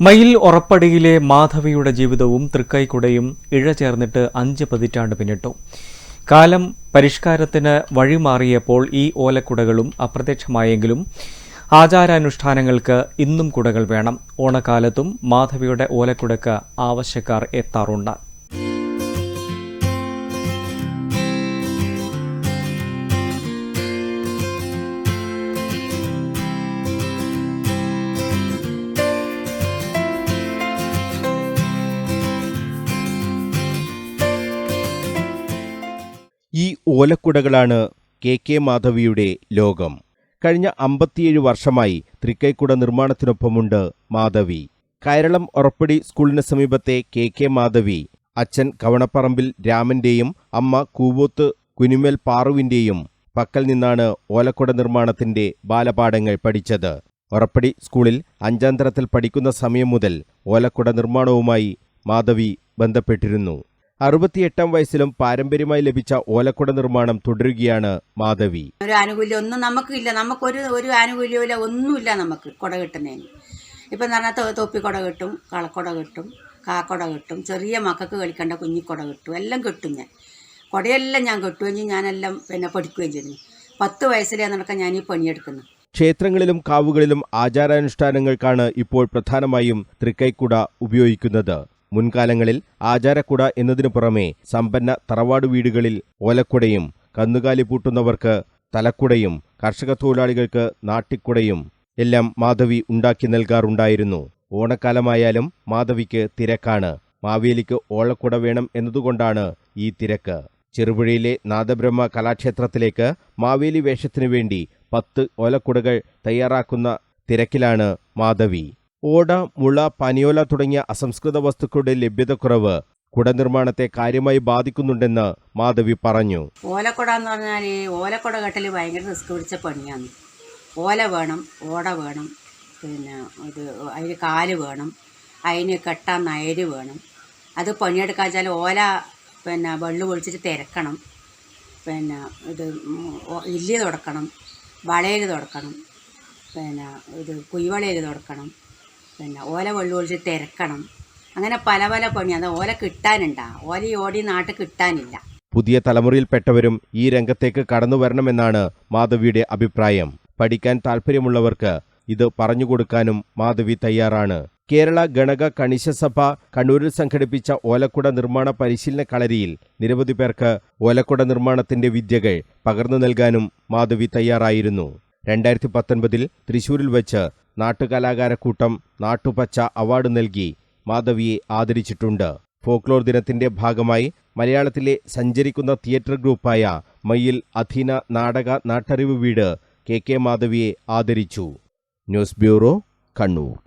മയിൽ ഉറപ്പടിയിലെ മാധവിയുടെ ജീവിതവും തൃക്കൈക്കുടയും ഇഴ ചേർന്നിട്ട് അഞ്ച് പതിറ്റാണ്ട് പിന്നിട്ടു. കാലം പരിഷ്കാരത്തിന് വഴിമാറിയപ്പോൾ ഈ ഓലക്കുടകളും അപ്രത്യക്ഷമായെങ്കിലും ആചാരാനുഷ്ഠാനങ്ങൾക്ക് ഇന്നും കുടകൾ വേണം. ഓണക്കാലത്തും മാധവിയുടെ ഓലക്കുടക്ക് ആവശ്യക്കാർ എത്താറുണ്ട്. ഓലക്കുടകളാണ് കെ കെ മാധവിയുടെ ലോകം. കഴിഞ്ഞ അമ്പത്തിയേഴ് വർഷമായി തൃക്കൈക്കുട നിർമ്മാണത്തിനൊപ്പമുണ്ട് മാധവി. കൈരളം ഒറപ്പടി സ്കൂളിന് സമീപത്തെ കെ കെ മാധവി അച്ഛൻ കവണപ്പറമ്പിൽ രാമന്റെയും അമ്മ കൂവോത്ത് കുനിമേൽ പാറുവിന്റെയും പക്കൽ നിന്നാണ് ഓലക്കുട നിർമ്മാണത്തിന്റെ ബാലപാഠങ്ങൾ പഠിച്ചത്. ഒറപ്പടി സ്കൂളിൽ അഞ്ചാം തരത്തിൽ പഠിക്കുന്ന സമയം മുതൽ ഓലക്കുട നിർമ്മാണവുമായി മാധവി ബന്ധപ്പെട്ടിരുന്നു. അറുപത്തിയെട്ടാം വയസ്സിലും പാരമ്പര്യമായി ലഭിച്ച ഓലക്കുട നിർമ്മാണം തുടരുകയാണ് മാധവി. ഒരു ആനുകൂല്യം ഒന്നും നമുക്കില്ല. നമുക്കൊരു ഒരു ആനുകൂല്യമില്ല ഒന്നുമില്ല നമുക്ക് കുട കിട്ടുന്നതിന്. ഇപ്പം എന്ന് പറഞ്ഞാൽ തൊപ്പിക്കുട കിട്ടും കളക്കുട കിട്ടും കാക്കുട കിട്ടും ചെറിയ മക്കൾക്ക് കളിക്കേണ്ട കുഞ്ഞിക്കുട കിട്ടും എല്ലാം കിട്ടും ഞാൻ. കുടയെല്ലാം ഞാൻ കിട്ടുകയും ഞാനെല്ലാം പിന്നെ പഠിക്കുകയും ചെയ്തു പത്ത് വയസ്സിലേ നടക്കാൻ ഞാൻ ഈ പണിയെടുക്കുന്നു. ക്ഷേത്രങ്ങളിലും കാവുകളിലും ആചാരാനുഷ്ഠാനങ്ങൾക്കാണ് ഇപ്പോൾ പ്രധാനമായും തൃക്കൈക്കുട ഉപയോഗിക്കുന്നത്. മുൻകാലങ്ങളിൽ ആചാരക്കുട എന്നതിനു പുറമെ സമ്പന്ന തറവാട് വീടുകളിൽ ഓലക്കുടയും കന്നുകാലി പൂട്ടുന്നവർക്ക് തലക്കുടയും കർഷക തൊഴിലാളികൾക്ക് നാട്ടിക്കുടയും എല്ലാം മാധവി ഉണ്ടാക്കി നൽകാറുണ്ടായിരുന്നു. ഓണക്കാലമായാലും മാധവിക്ക് തിരക്കാണ്. മാവേലിക്ക് ഓളക്കുട വേണം എന്നതുകൊണ്ടാണ് ഈ തിരക്ക്. ചെറുപുഴയിലെ നാദബ്രഹ്മ കലാക്ഷേത്രത്തിലേക്ക് മാവേലി വേഷത്തിനു വേണ്ടി പത്ത് ഓലക്കുടകൾ തയ്യാറാക്കുന്ന തിരക്കിലാണ് മാധവി. ഓട മുള പനിയോല തുടങ്ങിയ അസംസ്കൃത വസ്തുക്കളുടെ ലഭ്യതക്കുറവ് കുട നിർമ്മാണത്തെ കാര്യമായി ബാധിക്കുന്നുണ്ടെന്ന് മാധവി പറഞ്ഞു. ഓലക്കുട എന്ന് പറഞ്ഞാൽ ഈ ഓലക്കുട കെട്ടൽ ഭയങ്കര റിസ്ക് പിടിച്ച പണിയാണ്. ഓല വേണം ഓട വേണം പിന്നെ ഇത് അതിന് കാൽ വേണം അതിന് കെട്ടാൻ നയര് വേണം. അത് പണിയെടുക്കാൻ വെച്ചാൽ ഓല പിന്നെ വെള്ളു പൊളിച്ചിട്ട് തിരക്കണം. പിന്നെ ഇത് ഇല്ലി തുടക്കണം വളയിൽ തുടക്കണം പിന്നെ ഇത് കുയ്വളയിൽ തുടക്കണം. പിന്നെ ഓല വെള്ളു പൊളിച്ചിട്ട് തിരക്കണം. അങ്ങനെ പല പല പണിയാണ് ഓല കിട്ടാനുണ്ടാ. ഓല ഈ ഓടി നാട്ടിൽ കിട്ടാനില്ല. പുതിയ തലമുറയിൽപ്പെട്ടവരും ഈ രംഗത്തേക്ക് കടന്നു വരണമെന്നാണ് മാധവിയുടെ അഭിപ്രായം. പഠിക്കാൻ താല്പര്യമുള്ളവർക്ക് ഇത് പറഞ്ഞുകൊടുക്കാനും മാധവി തയ്യാറാണ്. കേരള ഗണക കണിശസഭ കണ്ണൂരിൽ സംഘടിപ്പിച്ച ഓലക്കുട നിർമ്മാണ പരിശീലന കളരിയിൽ നിരവധി പേർക്ക് ഓലക്കുട നിർമ്മാണത്തിന്റെ വിദ്യകൾ പകർന്നു നൽകാനും മാധവി തയ്യാറായിരുന്നു. രണ്ടായിരത്തി പത്തൊൻപതിൽ തൃശൂരിൽ വച്ച് നാട്ടുകലാകാരക്കൂട്ടം നാട്ടുപച്ച അവാർഡ് നൽകി മാധവിയെ ആദരിച്ചിട്ടുണ്ട്. ഫോക്ലോർ ദിനത്തിന്റെ ഭാഗമായി മലയാളത്തിലെ സഞ്ചരിക്കുന്ന തിയേറ്റർ ഗ്രൂപ്പായ മയിൽ അധീന നാടക നാട്ടറിവ് വീട് കെ കെ മാധവിയെ ആദരിച്ചു. News bureau Kannur.